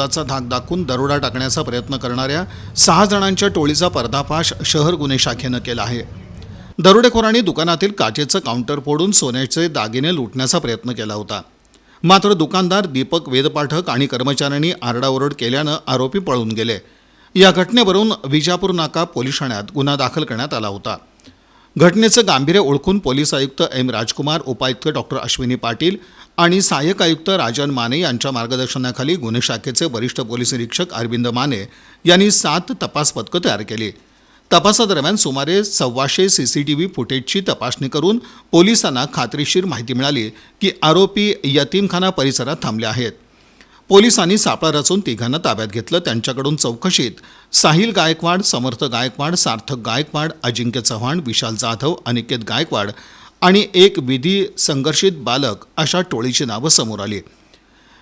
घरकुलाचा धाक दाखवून दरोडा टाकण्याचा प्रयत्न करणाऱ्या सहा जणांच्या टोळीचा पर्दाफाश शहर गुन्हे शाखेनं केला आहे. दरोडेखोरांनी दुकानातील काचेचं काउंटर फोडून सोन्याचे दागिने लुटण्याचा प्रयत्न केला होता. मात्र दुकानदार दीपक वेदपाठक आणि कर्मचाऱ्यांनी आरडाओरड केल्यानं आरोपी पळून गेले. या घटनेवरून विजापूर नाका पोलीस ठाण्यात गुन्हा दाखल करण्यात आला होता. घटनेचं गांभीर्य ओळखून पोलीस आयुक्त एम राजकुमार उपायुक्त डॉक्टर अश्विनी पाटील आणि सहाय्यक आयुक्त राजन माने यांच्या मार्गदर्शनाखाली गुन्हे शाखेचे वरिष्ठ पोलीस निरीक्षक अरविंद माने यांनी सात तपास पथकं तयार केली. तपासादरम्यान सुमारे सव्वाशे सी सी टी व्ही फुटेजची तपासणी करून पोलिसांना खात्रीशीर माहिती मिळाली की आरोपी यतीमखाना परिसरात थांबले आहेत. पोलिसांनी सापळा रचून तिघांना ताब्यात घेतलं. त्यांच्याकडून चौकशीत साहिल गायकवाड समर्थ गायकवाड सार्थक गायकवाड अजिंक्य चव्हाण विशाल जाधव अनिकेत गायकवाड आणि एक विधी संघर्षित बालक अशा टोळीची नावं समोर आली.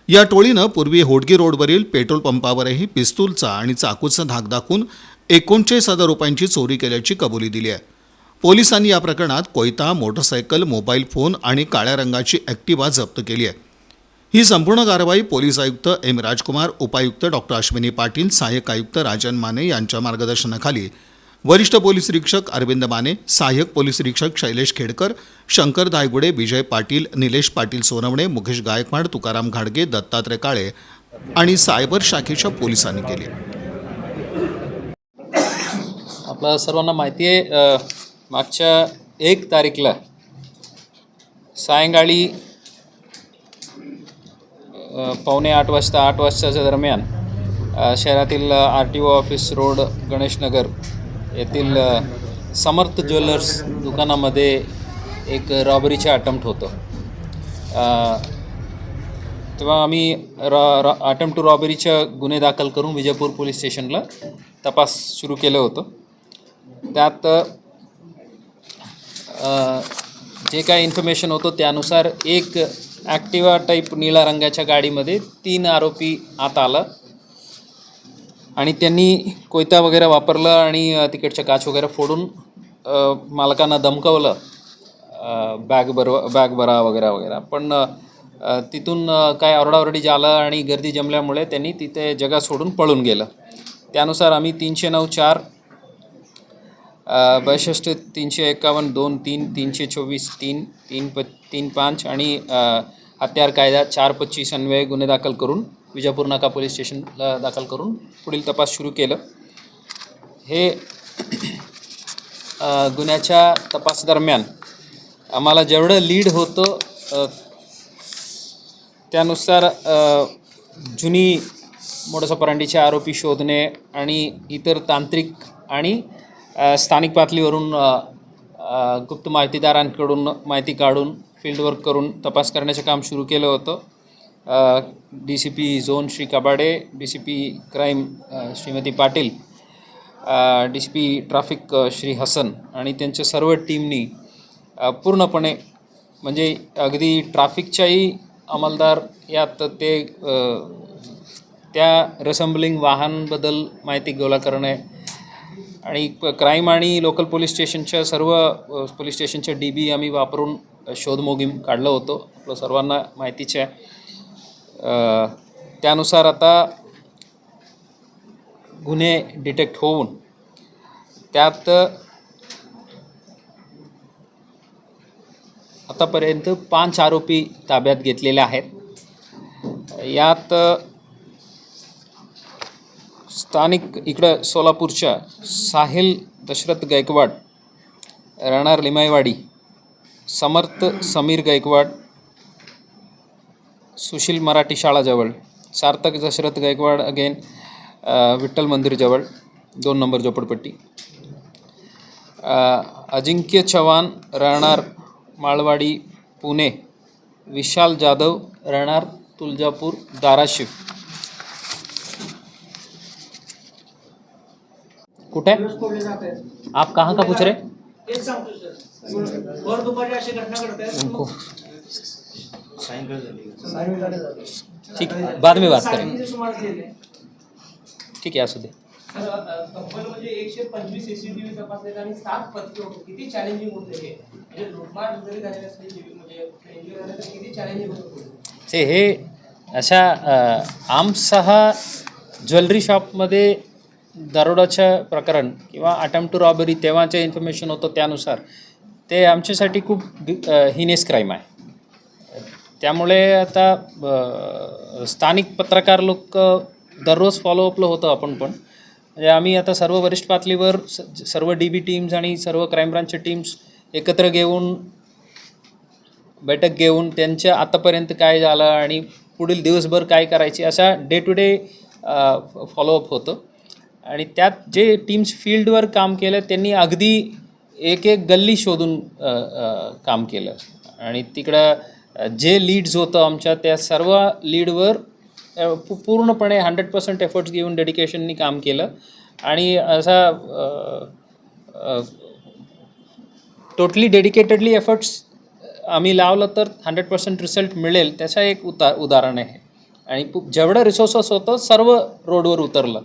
या टोळीनं पूर्वी होडगी रोडवरील पेट्रोल पंपावरही पिस्तूलचा आणि चाकूचा धाक दाखवून एकोणचाळीस हजार रुपयांची चोरी केल्याची कबुली दिली आहे. पोलिसांनी या प्रकरणात कोयता मोटरसायकल मोबाईल फोन आणि काळ्या रंगाची ॲक्टिवा जप्त केली आहे. ही संपूर्ण कारवाई पोलीस आयुक्त एम राजकुमार उपायुक्त डॉक्टर अश्विनी पाटील सहाय्यक आयुक्त राजन माने यांच्या मार्गदर्शनाखाली वरिष्ठ पोलीस निरीक्षक अरविंद माने सहाय्यक पोलीस निरीक्षक शैलेश खेडकर शंकर धायगुडे विजय पाटील निलेश पाटील सोनवणे मुकेश गायकवाड तुकाराम घाडगे दत्तात्रय काळे आणि सायबर शाखेच्या पोलिसांनी केली. आपल्या सर्वांना माहिती आहे मागच्या एक तारीखला सायंकाळी पावणे आठ वाजता आठ वाजताच्या दरम्यान शहरातील R T O office road Ganeshnagar येथील समर्थ ज्वेलर्स दुकानामध्ये एक रॉबरीचे अटेम्प्ट होतं. तेव्हा आम्ही रॉ रॉ अटेम्प्ट टू रॉबरीच्या गुन्हे दाखल करून विजयपूर पोलीस स्टेशनला तपास सुरू केलं होतं. त्यात जे काय इन्फॉर्मेशन होतं त्यानुसार एक ॲक्टिवा टाईप निळ्या रंगाच्या गाडीमध्ये तीन आरोपी आत आलं. आणि त्यांनी कोयता वगैरे वापरलं आणि तिकडच्या काच वगैरे फोडून मालकांना धमकवलं बॅग भरवा बॅग भरा वगैरे वगैरे. पण तिथून काय ओरडाओरडी झालं आणि गर्दी जमल्यामुळे त्यांनी तिथे जगा सोडून पळून गेलं. त्यानुसार आम्ही तीनशे नऊ चार बासष्ट तीनशे एकावन्न दोन तीन तीनशे चोवीस तीन तीन प तीन पाच आणि हत्यार कायदा चार पच्चीस अन्वये गुन्हे दाखल करून विजापूर नाका पोलीस स्टेशनला दाखल करून पुढील तपास सुरू केलं. हे गुन्ह्याच्या तपासादरम्यान आम्हाला जेवढं लीड होतं त्यानुसार जुनी मोडसपरांडीचे आरोपी शोधणे आणि इतर तांत्रिक आणि स्थानिक पातळीवरून गुप्त माहितीदारांकडून माहिती काढून फील्डवर्क करून तपास करण्याचं काम सुरू केलं होतं. D C P zone Shri Kabade D C P crime Shrimati Patil D C P traffic Shri Hasan आणि त्यांच्या सर्व टीमनी पूर्णपणे म्हणजे अगदी ट्रॅफिकच्याही अंमलदार यात ते त्या रेसम्बलिंग वाहनबद्दल माहिती गोळा करणे आणि क्राईम आणि लोकल पोलीस स्टेशनच्या सर्व पोलीस स्टेशनच्या डी बी आम्ही वापरून शोधमोहीम काढलं होतं. आपलं सर्वांना माहितीच्या आहे. त्यानुसार आता गुन्हे डिटेक्ट होऊन त्यात आतापर्यंत पाच आरोपी ताब्यात घेतलेले आहेत. यात स्थानिक इकडं सोलापूरच्या साहिल दशरथ गायकवाड राहणार लिमायवाडी समर्थ समीर गायकवाड सुशील मराठी शाळाजवळ सार्थक दशरथ गायकवाड अगेन विठ्ठल मंदिरजवळ दोन नंबर झोपडपट्टी. अजिंक्य चव्हाण राहणार माळवाडी पुणे. विशाल जाधव राहणार तुळजापूर धाराशिव. कुठे? आप कहाँ का पूछ रहे? ठीक बाद में बात करेंगे सुमारे ठीक आहे असू दे. तब्बल म्हणजे एकशे पंचवीस सीसीटीव्ही तपासले आणि सात पथके होते. किती चॅलेंजिंग होते हे? म्हणजे लुटमार जरी झालेली असली म्हणजे injury झाली तर किती चॅलेंजिंग होतं से हे अशा आमसहा ज्वेलरी शॉपमध्ये दरोडाचं प्रकरण किंवा अटेम्प्ट टू रॉबरी तेव्हाचे इन्फॉर्मेशन होतं त्यानुसार. ते आमच्यासाठी खूप हिनेस क्राईम आहे. त्यामुळे आता स्थानिक पत्रकार लोक दररोज फॉलोअपला होतं आपण पण. म्हणजे आम्ही आता सर्व वरिष्ठ पातळीवर स सर्व डी बी टीम्स आणि सर्व क्राईम ब्रांचच्या टीम्स एकत्र घेऊन बैठक घेऊन त्यांच्या आतापर्यंत काय झालं आणि पुढील दिवसभर काय करायची असा डे टू डे फॉलोअप होतं. आणि त्यात जे टीम्स फील्डवर काम केलं त्यांनी अगदी एक एक गल्ली शोधून काम केलं. आणि तिकडं जे लीड्स होतं आमच्या त्या सर्व लीडवर पू- पूर्णपणे हंड्रेड पर्सेंट एफर्ट्स घेऊन डेडिकेशननी काम केलं. आणि असा टोटली डेडिकेटेडली एफर्ट्स आम्ही लावलं तर हंड्रेड पर्सेंट रिझल्ट मिळेल त्याचं एक उता उदाहरण आहे. आणि पु- जेवढं रिसोर्सेस होतं सर्व रोडवर उतरलं.